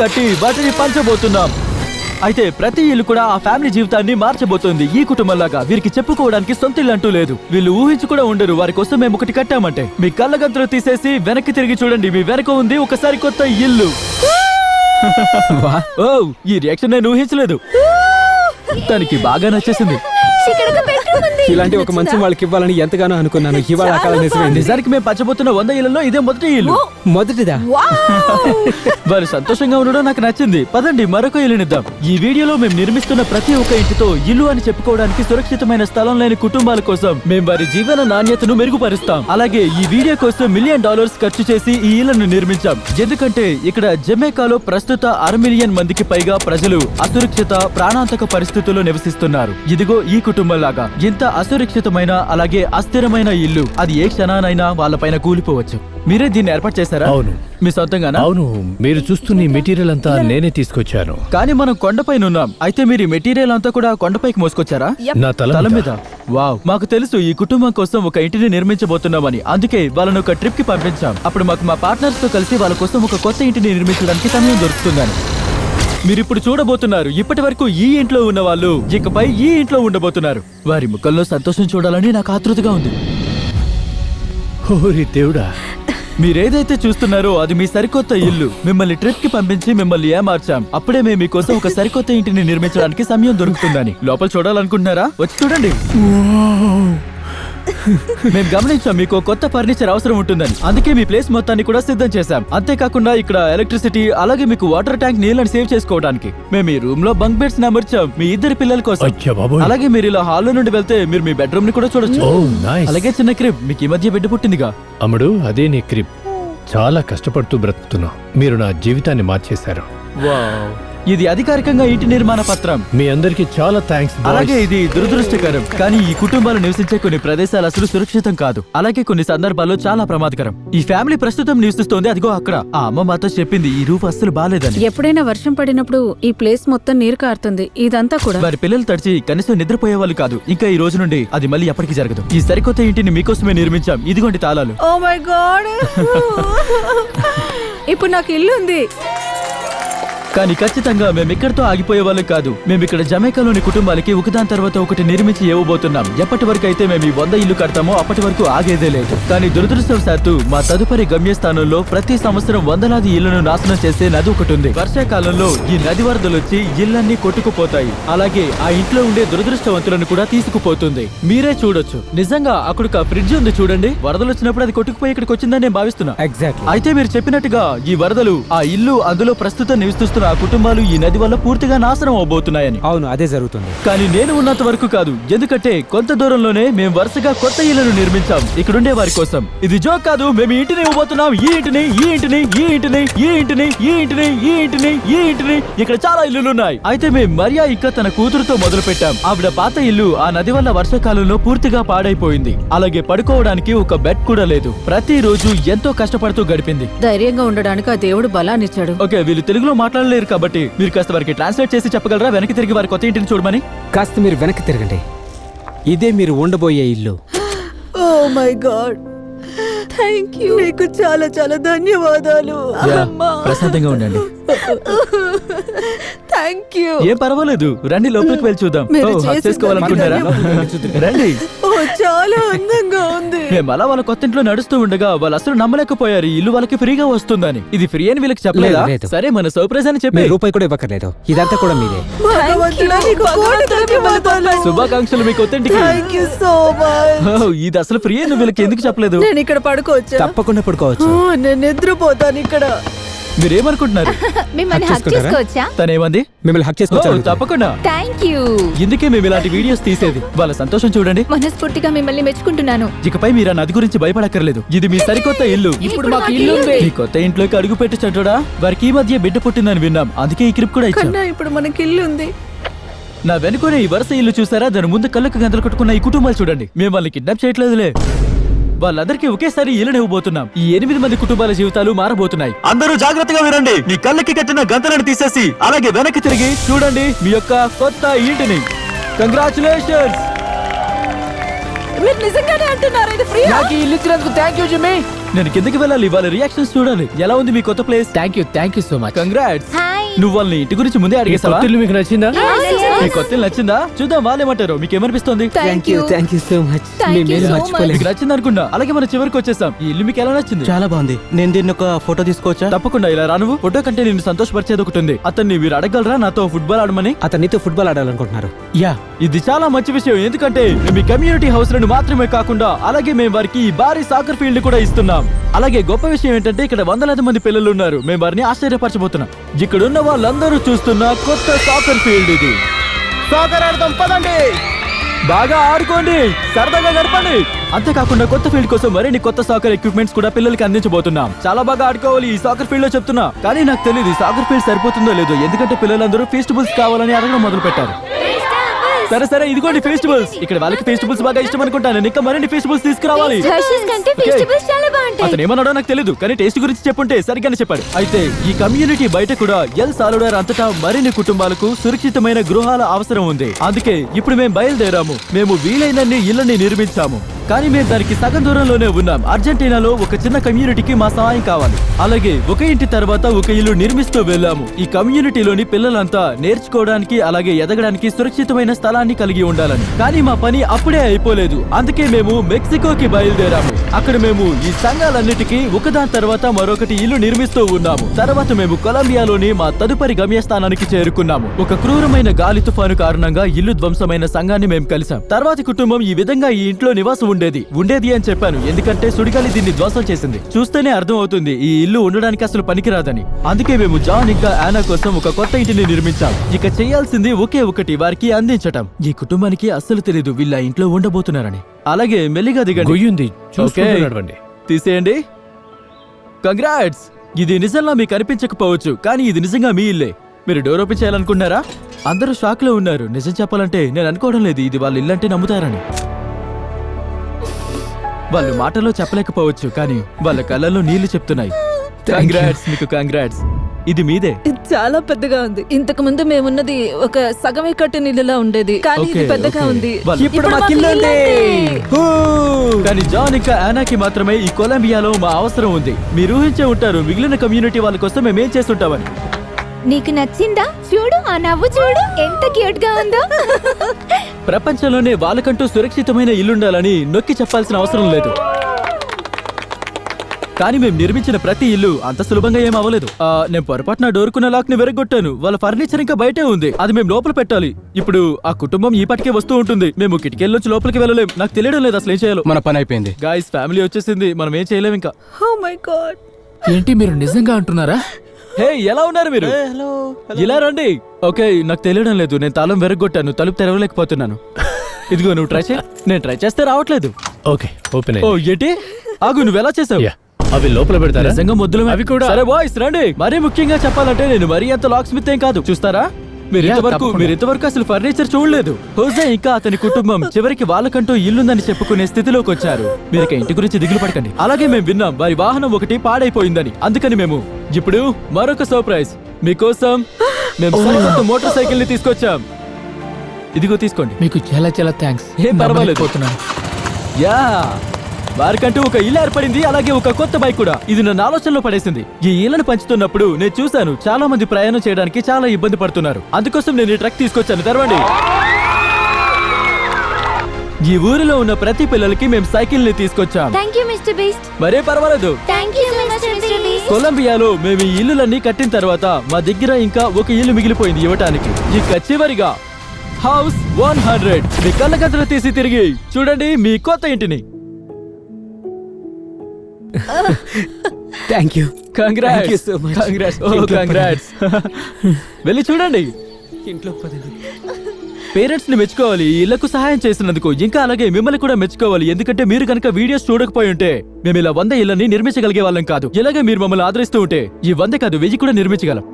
కట్టి వాటిని పంచబోతున్నాం. అయితే ప్రతి ఇల్లు కూడా ఆ ఫ్యామిలీ జీవితాన్ని మార్చబోతోంది. ఈ కుటుంబంలాగా వీరికి చెప్పుకోవడానికి సొంత ఇల్లు అంటూ లేదు. వీళ్ళు ఊహించి కూడా ఉండరు. వారి కోసం మేము ఒకటి కట్టామంటే. మీ కళ్ళగంతులు తీసేసి వెనక్కి తిరిగి చూడండి. మీ వెనక ఉంది ఒకసారి కొత్త ఇల్లు. ఓ ఈ రియాక్షన్ నేను ఊహించలేదు. దానికి బాగా నచ్చేసింది ఇక్కడ ఒక బెడ్రూమ్ ఉంది ఇలాంటి ఒక మంచం వాళ్ళకి ఇవ్వాలని ఎంతగానో అనుకున్నాను. ఇవాళ నిజమైంది. నిజానికి మేము పంచబోతున్న వంద ఇళ్ళలో ఇదే మొదటి ఇల్లు. మొదటిదా? వారు సంతోషంగా ఉండడం నాకు నచ్చింది. పదండి మరొక ఇల్లునిద్దాం ఈ వీడియోలో మేము నిర్మిస్తున్న ప్రతి ఒక్క ఇంటితో ఇల్లు అని చెప్పుకోవడానికి సురక్షితమైన స్థలం లేని కుటుంబాల కోసం మేము వారి జీవన నాణ్యతను మెరుగుపరుస్తాం. అలాగే ఈ వీడియో కోసం మిలియన్ డాలర్స్ ఖర్చు చేసి ఈ ఇళ్ళను నిర్మించాం. ఎందుకంటే ఇక్కడ జమైకాలో ప్రస్తుత అర మిలియన్ మందికి పైగా ప్రజలు అసురక్షిత ప్రాణాంతక పరిస్థితుల్లో నివసిస్తున్నారు. ఇదిగో ఈ కుటుంబం లాగా ఇంత అసురక్షితమైన అలాగే అస్థిరమైన ఇల్లు. అది ఏ క్షణానైనా వాళ్ళపైన కూలిపోవచ్చు. మీరే దీన్ని ఏర్పాటు చేశారా? అవును. మీ సొంతంగానా? అవును. మీరు చూస్తున్న ఈ మెటీరియల్ అంతా నేనే తీసుకొచ్చాను. కానీ మనం కొండపైన ఉన్నాం. అయితే మీరు ఈ మెటీరియల్ అంతా కూడా కొండపైకి మోసుకొచ్చారా? నా తల తల మీద. మీద వావ్. మాకు తెలుసు ఈ కుటుంబం కోసం ఒక ఇంటిని నిర్మించబోతున్నామని. అందుకే వాళ్ళను ఒక ట్రిప్కి పంపించాం. అప్పుడు మాకు మా పార్ట్నర్స్తో కలిసి వాళ్ళ కోసం ఒక కొత్త ఇంటిని నిర్మించడానికి సమయం దొరుకుతుందని. మీరు ఇప్పుడు చూడబోతున్నారు. ఇప్పటి వరకు ఈ ఇంట్లో ఉన్న వాళ్ళు ఇకపై ఈ ఇంట్లో ఉండబోతున్నారు. వారి ముఖంలో సంతోషం చూడాలని నాకు ఆతృతగా ఉంది. ఓరి దేవుడా. మీరేదైతే చూస్తున్నారో అది మీ సరికొత్త ఇల్లు. మిమ్మల్ని ట్రిప్కి పంపించి మిమ్మల్ని ఏమార్చాం. అప్పుడే మేము మీకోసం ఒక సరికొత్త ఇంటిని నిర్మించడానికి సమయం దొరుకుతుందని. లోపల చూడాలనుకుంటున్నారా? వచ్చి చూడండి. మేము గమనించాం మీకు కొత్త ఫర్నిచర్ అవసరం ఉంటుందని. అందుకే మీ ప్లేస్ మొత్తాన్ని కూడా సిద్ధం చేశాం. అంతేకాకుండా ఇక్కడ ఎలక్ట్రిసిటీ అలాగే మీకు వాటర్ ట్యాంక్ నీళ్ళని సేవ్ చేసుకోవడానికి. మేము ఈ రూమ్లో బంక్ బెడ్స్ అమర్చాం. మీ ఇద్దరి పిల్లల కోసం. అలాగే మీరు ఇలా హాల్లో నుండి వెళ్తే మీరు మీ బెడ్రూమ్ని కూడా చూడొచ్చు. Oh nice. అలాగే చిన్న క్రిబ్ మీకు ఈ మధ్య బిడ్డ పుట్టిందిగా. అమ్ముడు అదే నీ క్రిప్ చాలా కష్టపడుతూ బ్రతుకుతున్నావు. మీరు నా జీవితాన్ని మార్చేశారు. ఇది అధికారికంగా ఇంటి నిర్మాణ పత్రం. మీ అందరికి చాలా థ్యాంక్స్ అలాగే ఇది దురదృష్టకరం. కానీ ఈ కుటుంబాలు నివసించే కొన్ని ప్రదేశాలు అసలు సురక్షితం కాదు. అలాగే కొన్ని సందర్భాల్లో చాలా ప్రమాదకరం. ఈ ఫ్యామిలీ ప్రస్తుతం నివసిస్తోంది అదిగో అక్కడ. ఆ అమ్మ మాతో చెప్పింది ఈ రూపు అస్సలు బాలేదని. ఎప్పుడైనా వర్షం పడినప్పుడు ఈ ప్లేస్ మొత్తం నీరు కారుతుంది. ఇదంతా కూడా. వారి పిల్లలు తడిచి కనీసం నిద్రపోయే వాళ్ళు కాదు. ఇంకా ఈ రోజు నుండి అది మళ్ళీ ఎప్పటికీ జరగదు. ఈ సరికొత్త ఇంటిని మీకోసమే నిర్మించాం. ఇదిగోండి తాళాలు. ఓ మై గాడ్ ఇప్పుడు నాకు ఇల్లు ఉంది కానీ ఖచ్చితంగా మేము ఇక్కడితో ఆగిపోయే వాళ్ళు కాదు. మేము ఇక్కడ జమైకాలోని కుటుంబాలకి ఒకదాని తర్వాత ఒకటి నిర్మించి ఇవ్వబోతున్నాం. ఎప్పటి వరకు అయితే మేము ఈ వంద ఇల్లు కడతామో అప్పటి వరకు ఆగేదే లేదు. కానీ దురదృష్టవశాత్తు మా తదుపరి గమ్యస్థానంలో ప్రతి సంవత్సరం వందలాది ఇళ్ళను నాశనం చేసే నది ఒకటి ఉంది. వర్షాకాలంలో ఈ నది వరదలు వచ్చి ఇళ్ళన్నీ కొట్టుకుపోతాయి. అలాగే ఆ ఇంట్లో ఉండే దురదృష్టవంతులను కూడా తీసుకుపోతుంది. మీరే చూడొచ్చు. నిజంగా అక్కడ ఒక ఫ్రిడ్జ్ ఉంది చూడండి. వరదలు వచ్చినప్పుడు అది కొట్టుకుపోయి ఇక్కడికి వచ్చిందని నేను భావిస్తున్నా. ఎగ్జాక్ట్లీ అయితే మీరు చెప్పినట్టుగా ఈ వరదలు ఆ ఇల్లు అందులో ప్రస్తుతం నివసిస్తున్న ఆ కుటుంబాలు ఈ నది వల్ల పూర్తిగా నాశనం అవబోతున్నాయని. అవును అదే జరుగుతుంది. కానీ నేను ఉన్నంత వరకు కాదు ఎందుకంటే కొంత దూరంలోనే మేము వరుసగా కొత్త ఇళ్ళను నిర్మించాం. ఇక్కడుండే వారి కోసం. ఇది జోక్ కాదు మేము ఈ ఇంటిని ఇవ్వబోతున్నాం. ఈ ఇంటిని ఈ ఇంటిని ఈ ఇంటిని ఈ ఇంటిని ఈ ఇంటిని ఈ ఇంటిని ఈ ఇంటిని. ఇక్కడ చాలా ఇల్లులు ఉన్నాయి అయితే మేము మరియా ఇక్క తన కూతురుతో మొదలు పెట్టాం ఆవిడ పాత ఇల్లు ఆ నది వల్ల వర్షాకాలంలో పూర్తిగా పాడైపోయింది. అలాగే పడుకోవడానికి ఒక బెడ్ కూడా లేదు. ప్రతిరోజు ఎంతో కష్టపడుతూ గడిపింది. ధైర్యంగా ఉండడానికి ఆ దేవుడు బలాన్నిచ్చాడు. ఓకే వీళ్ళు తెలుగులో మాట్లాడలేరు కాబట్టి మీరు కాస్త వారికి ట్రాన్స్లేట్ చేసి చెప్పగలరా? వెనక్కి తిరిగి వారి కొత్త ఇంటిని చూడమని? కాస్త మీరు వెనక్కి తిరగండి. ఇదే మీరు ఉండబోయే ఇల్లు. Oh my God thank you మీకు చాలా చాలా ధన్యవాదాలు. యా, ప్రశాంతంగా ఉండండి. థ్యాంక్ యూ ఏం పర్వాలేదు. రండి లోపలికి వెళ్ళి చూద్దాం. మీరు ఓ, హగ్ చేసిన చేసుకోవాలనుకుంటారా రండి. ఓ చాలా అందంగా మేము అలా వాళ్ళ కొత్త ఇంట్లో నడుస్తూ ఉండగా వాళ్ళు అసలు నమ్మలేకపోయారు. ఈ ఇల్లు వాళ్ళకి ఫ్రీగా వస్తుందని. ఇది ఫ్రీ అని వీళ్ళకి చెప్పలేదా? లేదు, లేదు. సరే మన సర్ప్రైజ్ అని చెప్పి మీరు రూపాయి కూడా ఇవ్వక్కర్లేదు. ఇదంతా కూడా మీదే. భగవంతుడా నీకు కోటి ధన్యవాదాలు శుభాకాంక్షలు మీ కొత్త ఇంటికి. Thank you so much oh, ఇది అసలు ఫ్రీ అని వీళ్ళకి ఎందుకు చెప్పలేదు? నేను ఇక్కడ పడుకోవచ్చా? తప్పకుండా పడుకోవచ్చు. ఓ, నేను నిద్రపోతాను ఇక్కడ. మీరేమనుకుంటున్నారు? మిమ్మల్ని హక్? చేసుకోవచ్చా? తనేమంది? మిమ్మల్ని హక్ చేసుకోవచ్చు తప్పకుండా. థ్యాంక్ యూ ఇందుకే మేము ఇలాంటి వీడియోస్ తీసేది. వాళ్ళ సంతోషం చూడండి. మనస్ఫూర్తిగా మిమ్మల్ని మెచ్చుకుంటున్నాను. ఇకపై మీరు నది గురించి భయపడక్కర్లేదు. ఇది మీ సరికొత్త ఇల్లు. ఇప్పుడు మాకు ఇల్లు ఉంది. మీ కొత్త ఇంట్లోకి అడుగు పెట్టి చట్టుడా వారికి ఈ మధ్య బిడ్డ పుట్టిందని విన్నాం. అందుకే ఈ క్రిప్ కూడా ఇచ్చాం. కన్నా ఇప్పుడు మనకి ఇల్లు ఉంది. నా వెనుకనే ఈ వరుస ఇల్లు చూసారా? దాని ముందు కళ్ళకు గంతలు కట్టుకున్న ఈ కుటుంబాలు చూడండి. మేము వాళ్ళని కిడ్నాప్ చేయట్లేదులే. వాళ్ళందరికీ ఒకేసారి ఇల్లుని ఇవ్వబోతున్నాం. ఈ ఎనిమిది మంది కుటుంబాల జీవితాలు మారబోతున్నాయి. అందరూ జాగ్రత్తగా వినండి. మీ కళ్ళకి కట్టిన గంతలను తీసేసి అలాగే వెనక్కి తిరిగి చూడండి మీ యొక్క కొత్త ఇంటిని. కంగ్రాచులేషన్స్ మీరు నిజంగానే అంటున్నారు? ఇది ఫ్రీ నాకు ఈ ఇల్లు ఇచ్చినందుకు థ్యాంక్ యూ జిమ్మి నేను కిందకి వెళ్ళాలి. వాళ్ళ రియాక్షన్స్ చూడాలి ఎలా ఉంది మీ కొత్త place thank you thank you so much congrats hi నువ్వు వాళ్ళని ఇంటి గురించి ముందే అడిగేసావా? ఇల్లు మీకు నచ్చిందా? మీ కొత్త నచ్చిందా? చూద్దాం వాళ్ళేమంటారు మీకు ఏమనిపిస్తుంది thank you thank you so much Thank మేము you so మీకు నచ్చింది అనుకున్నా. అలాగే మన చివరికి వచ్చేసాం. ఈ ఇల్లు మీకు ఎలా నచ్చింది? చాలా బాగుంది. నేను దీన్ని ఒక ఫోటో తీసుకోవచ్చా? తప్పకుండా ఇలా రానువు ఫోటో కంటే నిన్ను సంతోషపరిచేది ఒకటి ఉంది. అతన్ని మీరు అడగలరా నాతో ఫుట్బాల్ ఆడమని? అతను నీతో ఫుట్బాల్ ఆడాలనుకుంటున్నారు. యా ఇది చాలా మంచి విషయం. ఎందుకంటే మేము ఈ కమ్యూనిటీ హౌస్లను మాత్రమే కాకుండా అలాగే మేము వారికి ఈ భారీ సాకర్ ఫీల్డ్ కూడా ఇస్తున్నాం. అలాగే గొప్ప విషయం ఏంటంటే ఇక్కడ వందలాది మంది పిల్లలు ఉన్నారు. మేము వారిని ఆశ్చర్యపరచబోతున్నాం. ఇక్కడ ఉన్న వాళ్ళందరూ చూస్తున్న కొత్త సాకర్ ఫీల్డ్ ఇది. సాకర్ ఆడదాం పదండి. బాగా ఆడుకోండి సరదాగా గడపండి. అంతేకాకుండా కొత్త ఫీల్డ్ కోసం మరిన్ని కొత్త సాకర్ ఎక్విప్మెంట్స్ కూడా పిల్లలకి అందించబోతున్నాం. చాలా బాగా ఆడుకోవాలి ఈ సాకర్ ఫీల్డ్లో చెప్తున్నా. కానీ నాకు తెలియదు సాకర్ ఫీల్డ్ సరిపోతుందో లేదో ఎందుకంటే పిల్లలందరూ ఫెస్టివల్స్ కావాలని అడగడం మొదలు పెట్టారు సరే సరే ఇదిగోండి ఫెస్టివల్స్. ఇక్కడ వాళ్ళకి ఫెస్టివల్స్ బాగా ఇష్టం అనుకుంటాను ఇంకా మరిన్ని ఫెస్టివల్స్ తీసుకురావాలి. హర్షీస్ కంటే Okay. వెజిటబుల్స్ చాలా బాగుంటాయి. అతను ఏమన్నాడో నాకు తెలియదు కానీ టేస్ట్ గురించి చెప్పుంటే సరిగ్గానే చెప్పాడు. అయితే ఈ కమ్యూనిటీ బయట కూడా ఎల్ సాలుడార్ అంతటా మరిన్ని కుటుంబాలకు సురక్షితమైన గృహాల అవసరం ఉంది. అందుకే ఇప్పుడు మేము బయలుదేరాము. మేము వీలైనన్ని ఇళ్ళని నిర్మించాము. కానీ మేము దానికి సగం దూరంలోనే ఉన్నాం. అర్జెంటీనాలో ఒక చిన్న కమ్యూనిటీకి మా సహాయం కావాలి. అలాగే ఒక ఇంటి తర్వాత ఒక ఇల్లు నిర్మిస్తూ వెళ్ళాము. ఈ కమ్యూనిటీలోని పిల్లలంతా నేర్చుకోవడానికి అలాగే ఎదగడానికి సురక్షితమైన స్థలాన్ని కలిగి ఉండాలని. కానీ మా పని అప్పుడే అయిపోలేదు. అందుకే మేము మెక్సికోకి బయలుదేరాము. అక్కడ మేము ఈ సంఘాలన్నిటికీ ఒకదాని తర్వాత మరొకటి ఇల్లు నిర్మిస్తూ ఉన్నాము. తర్వాత మేము కొలంబియాలోని మా తదుపరి గమ్యస్థానానికి చేరుకున్నాము. ఒక క్రూరమైన గాలి తుఫాను కారణంగా ఇల్లు ధ్వంసమైన సంఘాన్ని మేము కలిసాం తర్వాతి కుటుంబం ఈ విధంగా ఈ ఇంట్లో నివాసం ఉండేది. ఉండేది అని చెప్పాను. ఎందుకంటే సుడిగాలి దీన్ని ధ్వంసం చేసింది. చూస్తేనే అర్థం అవుతుంది ఈ ఇల్లు ఉండడానికి అసలు పనికిరాదని. అందుకే మేము జాన్ ఇంకా ఆనా కోసం ఒక కొత్త ఇంటిని నిర్మించాం. ఇక చేయాల్సింది ఒకే ఒకటి వారికి అందించటం. ఈ కుటుంబానికి అస్సలు తెలియదు వీళ్ళ ఇంట్లో ఉండబోతున్నారని. అలాగే మెల్లిగా దిగండి. తీసేయండి. కంగ్రాట్స్ ఇది నిజంగా మీకు అనిపించకపోవచ్చు కానీ ఇది నిజంగా మీ ఇల్లే. మీరు డోర్ ఓపెన్ చేయాలనుకున్నారా అందరూ షాక్లో ఉన్నారు. నిజం చెప్పాలంటే నేను అనుకోవడం లేదు ఇది వాళ్ళ ఇల్లంటే నమ్ముతారని. వాళ్ళు మాటలో చెప్పలేకపోవచ్చు కానీ వాళ్ళ కళ్ళల్లో నీళ్ళు చెప్తున్నాయి. కంగ్రాట్స్ మీకు కంగ్రాట్స్ ఇది మీదే. చాలా పెద్దగా ఉంది. ఇంతకు ముందు మేమున్నది ఒక సగమే కట్టిన ఇల్లులా ఉండేది. కానీ ఇది పెద్దగా. ఉంది. ఇప్పుడు ఉంది. హూ! కానీ జాన్ ఇంకా ఆనాకి మాత్రమే ఈ కొలంబియాలో మా అవసరం ఉంది. మీరు ఊహించే ఉంటారు మిగిలిన కమ్యూనిటీ వాళ్ళ కోసం మేమేం చేస్తుంటామని. నీకు నచ్చిందా? చూడు ఆ నవ్వు చూడు ఎంత క్యూట్గా ఉందో. ప్రపంచంలోనే వాళ్ళకంటూ సురక్షితమైన ఇల్లుండాలని నొక్కి చెప్పాల్సిన అవసరం లేదు. కానీ మేము నిర్మించిన ప్రతి ఇల్లు అంత సులభంగా ఏం అవ్వలేదు. ఆ, నేను పొరపాటున డోరుకున్న లాక్ని వెరగొట్టాను. వాళ్ళ ఫర్నిచర్ ఇంకా బయటే ఉంది. అది మేము లోపల పెట్టాలి. ఇప్పుడు ఆ కుటుంబం ఈ పటికే వస్తూ ఉంటుంది. మేము కిటికీల్లోంచి లోపలికి వెళ్ళలేం. నాకు తెలియడం లేదు అసలు ఏం చేయాలో. మన పని అయిపోయింది. గాయస్ ఫ్యామిలీ వచ్చేసింది. మనం ఏం చేయలేం ఇంకా. ఓ మై గాడ్ ఏంటి మీరు నిజంగా అంటున్నారా? హే ఎలా ఉన్నారు మీరు? ఇలా రండి. ఓకే నాకు తెలియడం లేదు. నేను తాళం వెరగొట్టాను. తలుపు తెరవలేకపోతున్నాను. ఇదిగో నువ్వు ట్రై చేయి. నేను ట్రై చేస్తే రావట్లేదు. ఓకే ఓపెన్ ఓ ఏంటి? ఆగు నువ్వు ఎలా చేసావు? అవి లోపల పెడతారా? నిజంగా ముద్దులు అవి కూడా. సరే బాయ్స్ రండి. మరీ ముఖ్యంగా చెప్పాలంటే నేను మరీ అంత లాక్ స్మిత్ ఏం కాదు. చూస్తారా? మీరు ఇంతవరకు. మీరు ఇంతవరకు అసలు ఫర్నిచర్ చూడలేదు. హోజే ఇంకా అతని కుటుంబం చివరికి వాళ్ళకంటూ ఇల్లుందని చెప్పుకునే స్థితిలోకి వచ్చారు మీరు ఇంటి గురించి దిగులు పడకండి. అలాగే మేము విన్నాం. వారి వాహనం ఒకటి పాడైపోయిందని. అందుకని మేము ఇప్పుడు మరొక సర్ప్రైజ్. మీకోసం మేము సరికొత్త మోటార్ సైకిల్ని తీసుకొచ్చాం. ఇదిగో తీసుకోండి. మీకు చాలా చాలా థ్యాంక్స్ ఏం పర్వాలేదు. పోతున్నాను యా వారికంటూ ఒక ఇల్లు ఏర్పడింది అలాగే ఒక కొత్త బైక్ కూడా. ఇది నన్ను ఆలోచనలో పడేసింది. ఈ ఇళ్ళను పంచుతున్నప్పుడు నేను చూశాను చాలా మంది ప్రయాణం చేయడానికి చాలా ఇబ్బంది పడుతున్నారు. అందుకోసం నేను ఈ ట్రక్ తీసుకొచ్చాను తెరవండి. ఈ ఊరిలో ఉన్న ప్రతి పిల్లలకి మేము సైకిల్ని తీసుకొచ్చాం. థ్యాంక్ యూ మిస్టర్ బీస్ట్ మరే పర్వాలేదు. Thank you so much mister Beast కొలంబియాలో మేము ఈ ఇల్లులన్నీ కట్టిన తర్వాత మా దగ్గర ఇంకా ఒక ఇల్లు మిగిలిపోయింది ఇవ్వటానికి. ఇక చివరిగా హౌస్ వన్ హండ్రెడ్. మీ కళ్ళగద్దలు తీసి తిరిగి చూడండి మీ కొత్త ఇంటిని. Thank you. Congrats oh congrats వెళ్ళి చూడండి. ఇంట్లో పదండి పేరెంట్స్ని మెచ్చుకోవాలి ఇళ్ళకు సహాయం చేసినందుకు ఇంకా అలాగే మిమ్మల్ని కూడా మెచ్చుకోవాలి. ఎందుకంటే మీరు కనుక వీడియోస్ చూడకపోయి ఉంటే మేము ఇలా వంద ఇళ్ళని నిర్మించగలిగే వాళ్ళం కాదు. ఇలాగే మీరు మమ్మల్ని ఆదరిస్తూ ఉంటే ఈ వంద కాదు వెయ్యి కూడా నిర్మించగలం.